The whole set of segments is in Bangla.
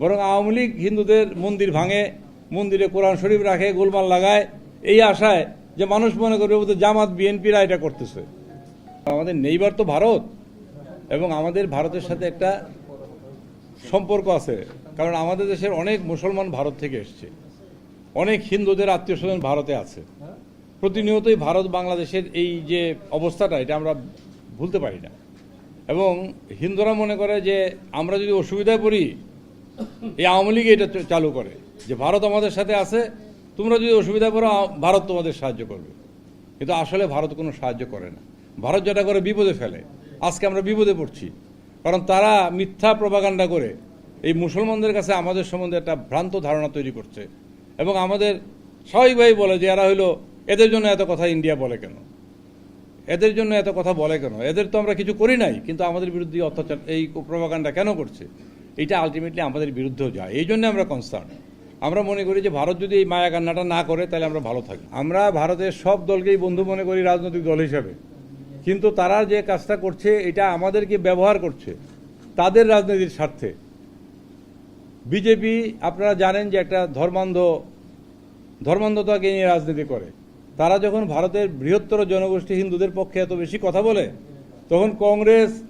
বরং আওয়ামী লীগ হিন্দুদের মন্দির ভাঙে, মন্দিরে কোরআন শরীফ রাখে, গোলমাল লাগায়, এই আশায় যে মানুষ মনে করবে বোধহয় জামাত, বিএনপিরা এটা করতেছে। আমাদের নেইবার তো ভারত এবং আমাদের ভারতের সাথে একটা সম্পর্ক আছে, কারণ আমাদের দেশের অনেক মুসলমান ভারত থেকে এসছে, অনেক হিন্দুদের আত্মীয় স্বজন ভারতে আছে। প্রতিনিয়তই ভারত বাংলাদেশের এই যে অবস্থাটা, এটা আমরা ভুলতে পারি না। এবং হিন্দুরা মনে করে যে আমরা যদি অসুবিধায় পড়ি এই আওয়ামী লীগ এটা চালু করে যে ভারত আমাদের সাথে আছে, তোমরা যদি অসুবিধায় পড়ো আ- ভারত তোমাদের সাহায্য করবে। কিন্তু আসলে ভারত কোনো সাহায্য করে না। ভারত যেটা করে, বিপদে ফেলে। আজকে আমরা বিপদে পড়ছি। কারণ তারা মিথ্যা প্রভাকাণ্ডা করে এই মুসলমানদের কাছে আমাদের সম্বন্ধে একটা ভ্রান্ত ধারণা তৈরি করছে। এবং আমাদের স্বাভাবিকভাবেই বলে যে এরা হইল এদের জন্য এত কথা ইন্ডিয়া বলে কেন? এদের জন্য এত কথা বলে কেন? এদের তো আমরা কিছু করি নাই, কিন্তু আমাদের বিরুদ্ধে অত্যাচার, এই প্রভাকাণ্ডা কেন করছে? এটা আলটিমেটলি আমাদের বিরুদ্ধেও যায়। এই জন্য আমরা কনসার্ন আমরা মনে করি যে ভারত যদি এই মায়া কান্নাটা না করে, তাহলে আমরা ভালো থাকি। আমরা ভারতের সব দলকেই বন্ধু মনে করি রাজনৈতিক দল হিসাবে। কিন্তু তারা যে কাজটা করছে, এটা আমাদেরকে ব্যবহার করছে। তাদের রাজনীতির স্বার্থে। বিজেপি, আপনারা জানেন যে একটা ধর্মান্ধ, ধর্মান্ধতাকে নিয়ে রাজনীতি করে। তারা যখন ভারতের বৃহত্তর জনগোষ্ঠী হিন্দুদের পক্ষে এত বেশি কথা বলে, তখন কংগ্রেস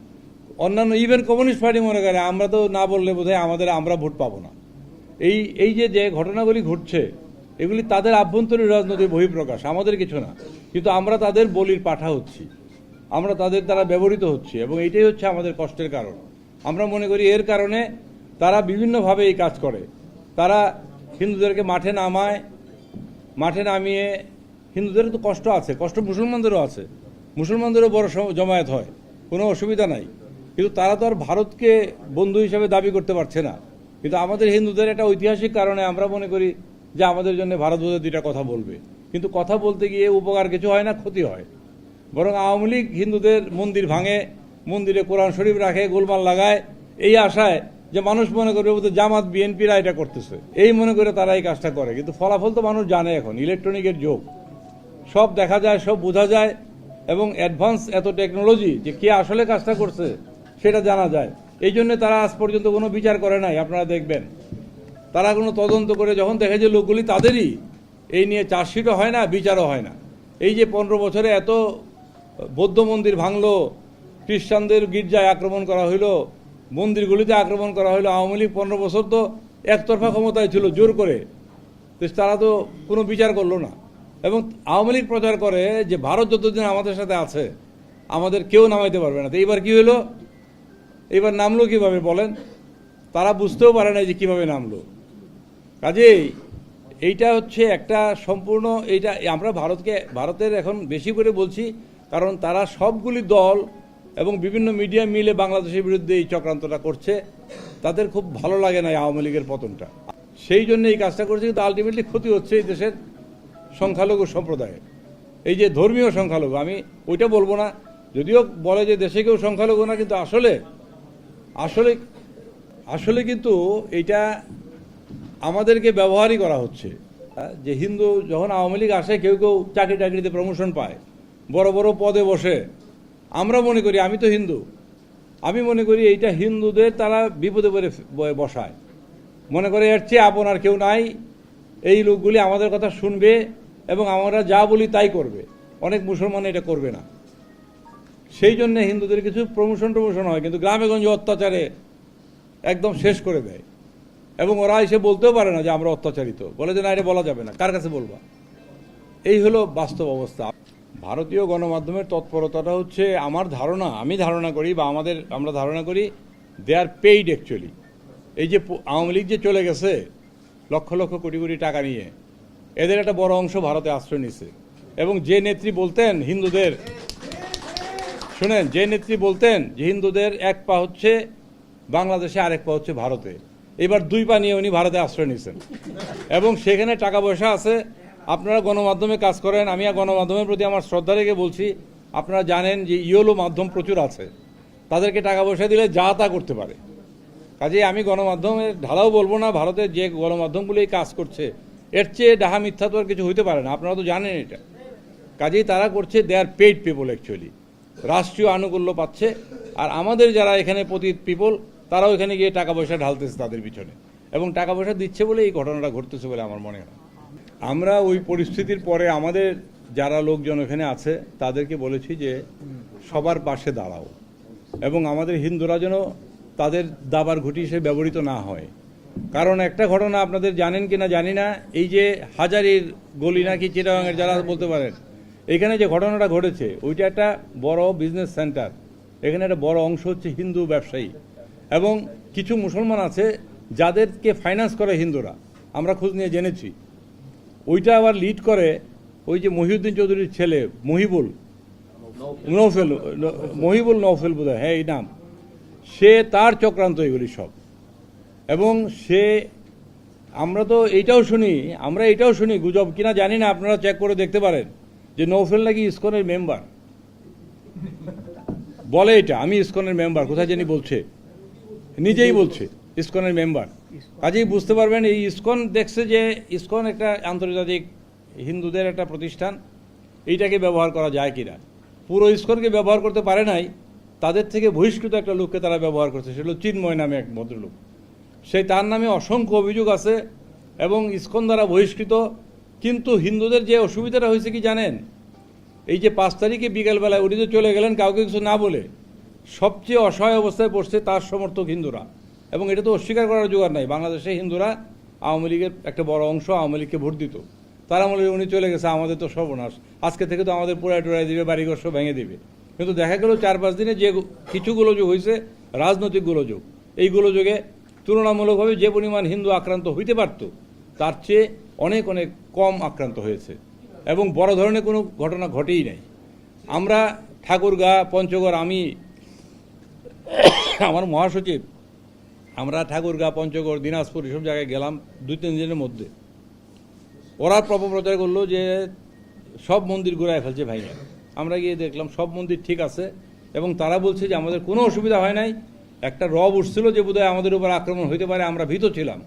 অন্যান্য ইভেন কমিউনিস্ট পার্টি মনে করে, আমরা তো না বললে বোধহয় আমাদের, আমরা ভোট পাবো না। এই এই যে যে ঘটনাগুলি ঘটছে, এগুলি তাদের আভ্যন্তরীণ রাজনৈতিক বহিঃপ্রকাশ, আমাদের কিছু না। কিন্তু আমরা তাদের বলির পাঠা হচ্ছি। আমরা তাদের দ্বারা ব্যবহৃত হচ্ছি, এবং এইটাই হচ্ছে আমাদের কষ্টের কারণ। আমরা মনে করি এর কারণে তারা বিভিন্নভাবে এই কাজ করে। তারা হিন্দুদেরকে মাঠে নামায়, মাঠে নামিয়ে, হিন্দুদের তো কষ্ট আছে, কষ্ট মুসলমানদেরও আছে। মুসলমানদেরও বড় জমায়েত হয়, কোনো অসুবিধা নাই। কিন্তু তারা তো আর ভারতকে বন্ধু হিসাবে দাবি করতে পারছে না। কিন্তু আমাদের হিন্দুদের একটা ঐতিহাসিক কারণে আমরা মনে করি যে আমাদের জন্য ভারত বোধহয় দুইটা কথা বলবে। কিন্তু কথা বলতে গিয়ে উপকার কিছু হয় না, ক্ষতি হয়। বরং আওয়ামী লীগ হিন্দুদের মন্দির ভাঙে, মন্দিরে কোরআন শরীফ রাখে, গোলমাল লাগায়, এই আশায় যে মানুষ মনে করবে বোধহয় জামাত, বিএনপিরা এটা করতেছে। এই মনে করে তারা এই কাজটা করে। কিন্তু ফলাফল তো মানুষ জানে এখন, ইলেকট্রনিকের যুগ। সব দেখা যায়, সব বোঝা যায় এবং অ্যাডভান্স এত টেকনোলজি যে কে আসলে কাজটা করছে সেটা জানা যায়। এই জন্য তারা আজ পর্যন্ত কোনো বিচার করে নাই, আপনারা দেখবেন। তারা কোনো তদন্ত করে যখন দেখে যে লোকগুলি তাদেরই, এই নিয়ে চার্জশিটও হয় না, বিচারও হয় না। এই যে পনেরো বছরে এত বৌদ্ধ মন্দির ভাঙলো, খ্রিস্টানদের গির্জায় আক্রমণ করা হইল, মন্দিরগুলিতে আক্রমণ করা হইল, আওয়ামী লীগ পনেরো বছর তো একতরফা ক্ষমতায় ছিল জোর করে, তো তারা তো কোনো বিচার করল না। এবং আওয়ামী লীগ প্রচার করে যে, ভারত যতদিন আমাদের সাথে আছে, আমাদের কেউ নামাইতে পারবে না। তো এইবার কি হলো এইবার নামলো কীভাবে বলেন? তারা বুঝতেও পারে না যে কীভাবে নামলো। কাজেই এইটা হচ্ছে একটা সম্পূর্ণ এইটা, আমরা ভারতকে, ভারতের এখন বেশি করে বলছি, কারণ তারা সবগুলি দল এবং বিভিন্ন মিডিয়া মিলে বাংলাদেশের বিরুদ্ধে এই চক্রান্তটা করছে। তাদের খুব ভালো লাগে না আওয়ামী লীগের পতনটা। সেই জন্য এই কাজটা করছে, কিন্তু আলটিমেটলি ক্ষতি হচ্ছে এই দেশের সংখ্যালঘু সম্প্রদায়ের এই যে ধর্মীয় সংখ্যালঘু, আমি ওইটা বলব না। যদিও বলে যে দেশে কেউ সংখ্যালঘু না, কিন্তু আসলে আসলে আসলে কিন্তু এটা আমাদেরকে ব্যবহারই করা হচ্ছে। যে হিন্দু যখন আওয়ামী লীগ আসে, কেউ কেউ চাকরি টাকরিতে প্রমোশন পায়, বড় বড় পদে বসে। আমরা মনে করি, আমি তো হিন্দু। আমি মনে করি এইটা হিন্দুদের তারা বিপদে পড়ে বসায়। মনে করে এর চেয়ে আপন আর কেউ নাই। এই লোকগুলি আমাদের কথা শুনবে এবং আমরা যা বলি তাই করবে। অনেক মুসলমান এটা করবে না। সেই জন্য হিন্দুদের কিছু প্রমোশন টমোশন হয়, কিন্তু গ্রামে গঞ্জে অত্যাচারে একদম শেষ করে দেয়। এবং ওরা এসে বলতেও পারে না যে আমরা অত্যাচারিত। বলে যে না, এটা বলা যাবে না। কার কাছে বলবা? এই হলো বাস্তব অবস্থা। ভারতীয় গণমাধ্যমের তৎপরতাটা হচ্ছে, আমার ধারণা, আমি ধারণা করি বা আমাদের, আমরা ধারণা করি দে আর পেইড অ্যাকচুয়ালি এই যে আওয়ামী লীগ যে চলে গেছে, লক্ষ লক্ষ কোটি কোটি টাকা নিয়ে, এদের একটা বড় অংশ ভারতে আশ্রয় নিছে। এবং যে নেত্রী বলতেন, হিন্দুদের শুনেন, যে নেত্রী বলতেন যে হিন্দুদের এক পা হচ্ছে বাংলাদেশে আরেক পা হচ্ছে ভারতে, এবার দুই পা নিয়ে উনি ভারতে আশ্রয় নিয়েছেন। এবং সেখানে টাকা পয়সা আছে, আপনারা গণমাধ্যমে কাজ করেন, আমি গণমাধ্যমের প্রতি আমার শ্রদ্ধা রেখে বলছি, আপনারা জানেন যে ইয়োলো মাধ্যম প্রচুর আছে, তাদেরকে টাকা পয়সা দিলে যা তা করতে পারে। কাজেই আমি গণমাধ্যমের ঢালাও বলব না, ভারতের যে গণমাধ্যমগুলো কাজ করছে, এর চেয়ে ডাহা মিথ্যা তো আর কিছু হইতে পারে না, আপনারা তো জানেন এটা। কাজেই তারা করছে they are paid people actually রাষ্ট্রীয় আনুকূল্য পাচ্ছে। আর আমাদের যারা এখানে পতিত পিপল তারাও এখানে গিয়ে টাকা পয়সা ঢালতেছে তাদের পিছনে। এবং টাকা পয়সা দিচ্ছে বলে এই ঘটনাটা ঘটতেছে বলে আমার মনে হয়। আমরা ওই পরিস্থিতির পরে আমাদের যারা লোকজন এখানে আছে, তাদেরকে বলেছি যে, সবার পাশে দাঁড়াও। এবং আমাদের হিন্দুরা যেন তাদের দাবার ঘুটি হিসেবে ব্যবহৃত না হয়। কারণ একটা ঘটনা আপনাদের জানেন কিনা জানি না, এই যে হাজারির গলি নাকি চিটাগাঙের, যারা বলতে পারেন এখানে যে ঘটনাটা ঘটেছে, ওইটা একটা বড় বিজনেস সেন্টার এখানে একটা বড় অংশ হচ্ছে হিন্দু ব্যবসায়ী। এবং কিছু মুসলমান আছে, যাদেরকে ফাইন্যান্স করে হিন্দুরা। আমরা খোঁজ নিয়ে জেনেছি। ওইটা আবার লিড করে ওই যে মহিউদ্দিন চৌধুরীর ছেলে, মহিবুল। নৌফেল মহিবুল নৌফেল বোধ হ্যাঁ এই নাম। সে তার চক্রান্ত এগুলি সব। এবং সে, আমরা তো এইটাও শুনি, আমরা এটাও শুনি, গুজব কিনা জানি না, আপনারা চেক করে দেখতে পারেন। যে নৌফেল নাকি ইসকনের মেম্বার। বলে এটা, আমি ইসকনের মেম্বার, কোথায় জানি বলছে। নিজেই বলছে, ইসকনের মেম্বার। কাজেই বুঝতে পারবেন, এই ইসকন দেখছে যে ইসকন একটা আন্তর্জাতিক হিন্দুদের একটা প্রতিষ্ঠান, এইটাকে ব্যবহার করা যায় কিনা। পুরো ইসকনকে ব্যবহার করতে পারে নাই, তাদের থেকে বহিষ্কৃত একটা লোককে তারা ব্যবহার করছে, সেটা চিন্ময় নামে এক ভদ্রলোক। সেই তার নামে অসংখ্য অভিযোগ আছে, এবং ইসকন দ্বারা বহিষ্কৃত কিন্তু হিন্দুদের যে অসুবিধাটা হয়েছে কি জানেন? এই যে পাঁচ তারিখে বিকেলবেলায় উনি যে চলে গেলেন, কাউকে কিছু না বলে। সবচেয়ে অসহায় অবস্থায় পড়ছে তার সমর্থক হিন্দুরা। এবং এটা তো অস্বীকার করার জোগাড় নাই। বাংলাদেশে হিন্দুরা আওয়ামী লীগের একটা বড় অংশ আওয়ামী লীগকে ভোট দিত। তারা বলে উনি চলে গেছে, আমাদের তো সর্বনাশ। আজকে থেকে তো আমাদের পোড়ায় টোড়ায় দিবে, বাড়িঘর সব ভেঙে দিবে। কিন্তু দেখা গেল চার পাঁচ দিনে যে কিছু গোলযোগ হয়েছে, রাজনৈতিক গোলযোগ। এই গোলযোগে তুলনামূলকভাবে যে পরিমাণ হিন্দু আক্রান্ত হইতে পারত, তার চেয়ে অনেক অনেক কম আক্রান্ত হয়েছে। এবং বড় ধরনের কোনো ঘটনা ঘটেই নাই। আমরা ঠাকুরগা, পঞ্চগড়, আমি, আমার মহাসচিব, আমরা ঠাকুরগা, পঞ্চগড়, দিনাজপুর এসব জায়গায় গেলাম দুই তিন দিনের মধ্যে। ওরা প্রপপ্রচার করল যে সব মন্দির ঘুরায় ফেলছে ভাইয়া আমরা গিয়ে দেখলাম সব মন্দির ঠিক আছে এবং তারা বলছে যে আমাদের কোনো অসুবিধা হয় নাই। একটা রব উঠছিল যে বোধহয় আমাদের উপর আক্রমণ হইতে পারে, আমরা ভীত ছিলাম।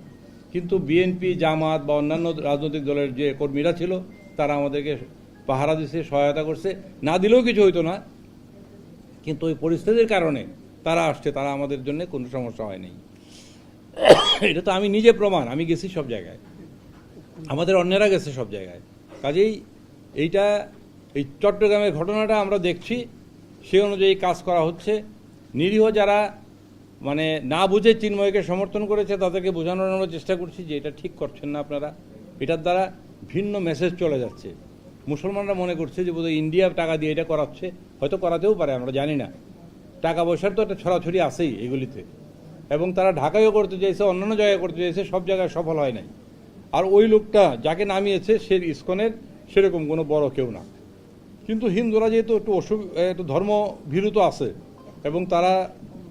কিন্তু বিএনপি জামাত বা অন্যান্য রাজনৈতিক দলের যে কর্মীরা ছিল, তারা আমাদেরকে পাহারা দিছে, সহায়তা করছে। না দিলেও কিছু হইতো না। কিন্তু ওই পরিস্থিতির কারণে তারা আসছে, তারা আমাদের জন্য কোনো সমস্যা হয়নি। এটা তো আমি নিজে প্রমাণ, আমি গেছি সব জায়গায়। আমাদের অন্যেরা গেছে সব জায়গায়। কাজেই এইটা, এই চট্টগ্রামের ঘটনাটা আমরা দেখছি, সে অনুযায়ী কাজ করা হচ্ছে। নিরীহ যারা মানে না বুঝে চিন্ময়কে সমর্থন করেছে, তাদেরকে বোঝানোর আমরা চেষ্টা করছি যে এটা ঠিক করছেন না আপনারা। এটার দ্বারা ভিন্ন মেসেজ চলে যাচ্ছে। মুসলমানরা মনে করছে যে বোধহয় ইন্ডিয়া টাকা দিয়ে এটা করাচ্ছে। হয়তো করাতেও পারে, আমরা জানি না। টাকা পয়সার তো একটা ছড়াছড়ি আছেই এগুলিতে। এবং তারা ঢাকায়ও করতে চাইছে, অন্যান্য জায়গায় করতে চাইছে, সব জায়গায় সফল হয় নাই। আর ওই লোকটা যাকে নামিয়েছে, সে ইস্কনের, সেরকম কোনো বড় কেউ না। কিন্তু হিন্দুরা যেহেতু একটু অসু একটু ধর্ম ভীরুত আছে, এবং তারা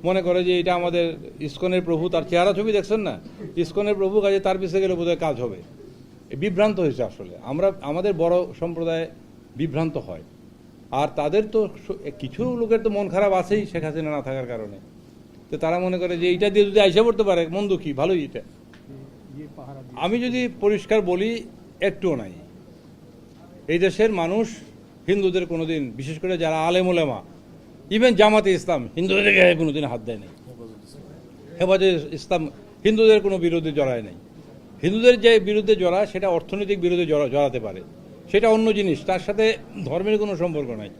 মনে করে যে এটা আমাদের ইস্কনের প্রভু, তার চেহারা ছবি দেখছেন না? ইস্কনের প্রভু কাজে তার পিছিয়ে গেলে বোধহয় কাজ হবে। বিভ্রান্ত হয়েছে আসলে। আমরা, আমাদের বড় সম্প্রদায় বিভ্রান্ত হয়। আর তাদের তো কিছু লোকের তো মন খারাপ আছেই শেখ হাসিনা না থাকার কারণে। তো তারা মনে করে যে এইটা দিয়ে যদি আইসা পড়তে পারে, মন্দ কি? ভালোই এটা। আমি যদি পরিষ্কার বলি, একটুও নাই। এই দেশের মানুষ হিন্দুদের কোনোদিন, বিশেষ করে যারা আলেমুলেমা ইভেন জামাতে ইসলাম, হিন্দুদের গায়ে কোনোদিন হাত দেয় নাই। হেফাজত ইসলাম, হিন্দুদের কোনো বিরুদ্ধে জড়ায় নাই। হিন্দুদের যে বিরুদ্ধে জড়া, সেটা অর্থনৈতিক বিরুদ্ধে জড়া- জড়াতে পারে। সেটা অন্য জিনিস, তার সাথে ধর্মের কোনো সম্পর্ক নাই।